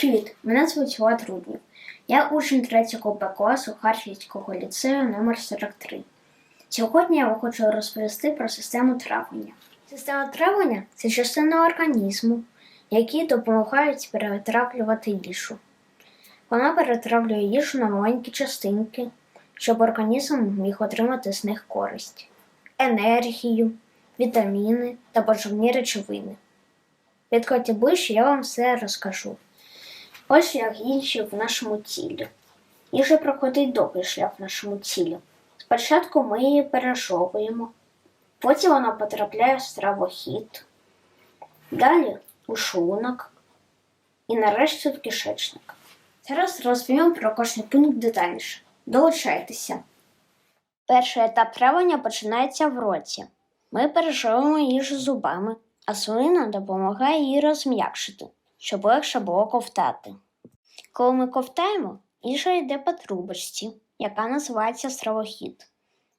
Привіт, мене звуть Влад Руднів. Я учень 3 Б класу Харківського ліцею номер 43 Сьогодні я вам хочу розповісти про систему травлення. Система травлення це частина організму, які допомагають перетравлювати їжу. Вона перетравлює їжу на маленькі частинки, щоб організм міг отримати з них користь, енергію, вітаміни та поживні речовини. Підходьте ближче, я вам все розкажу. Ось як їжа в нашому тілі. Їжа проходить довгий шлях в нашому тілі. Спочатку ми її пережовуємо, потім вона потрапляє в стравохід, далі у шлунок і нарешті в кишечник. Зараз розповім про кожний пункт детальніше. Долучайтеся. Перший етап травлення починається в роті. Ми пережовуємо їжу зубами, а слина допомагає її розм'якшити, щоб легше було ковтати. Коли ми ковтаємо, їжа йде по трубочці, яка називається стравохід.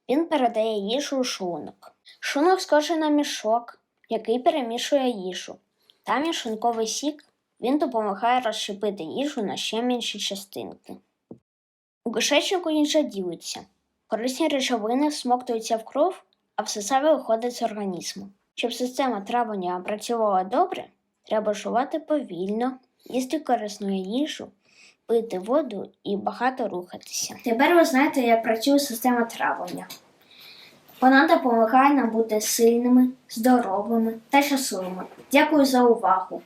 Він передає їжу у шлунок. Шлунок схожий на мішок, який перемішує їжу. Там є шлунковий сік, він допомагає розщепити їжу на ще менші частинки. У кишечнику їжа ділиться. Корисні речовини всмоктуються в кров, а все виходить з організму. Щоб система травлення працювала добре, треба жувати повільно, їсти корисну їжу, пити воду і багато рухатися. Тепер ви знаєте, як працює система травлення. Вона допомагає нам бути сильними, здоровими та щасливими. Дякую за увагу.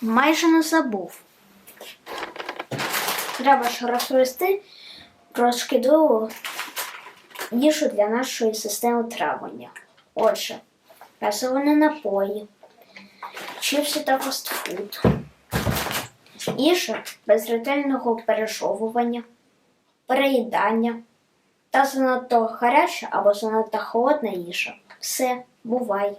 Майже не забув. Треба ж розповісти про шкідливу їжу для нашої системи травлення. Отже, газовані напої, чипси та фастфуд, їжа без ретельного пережовування, переїдання та занадто гаряча або занадто холодна їжа. Все, бувай!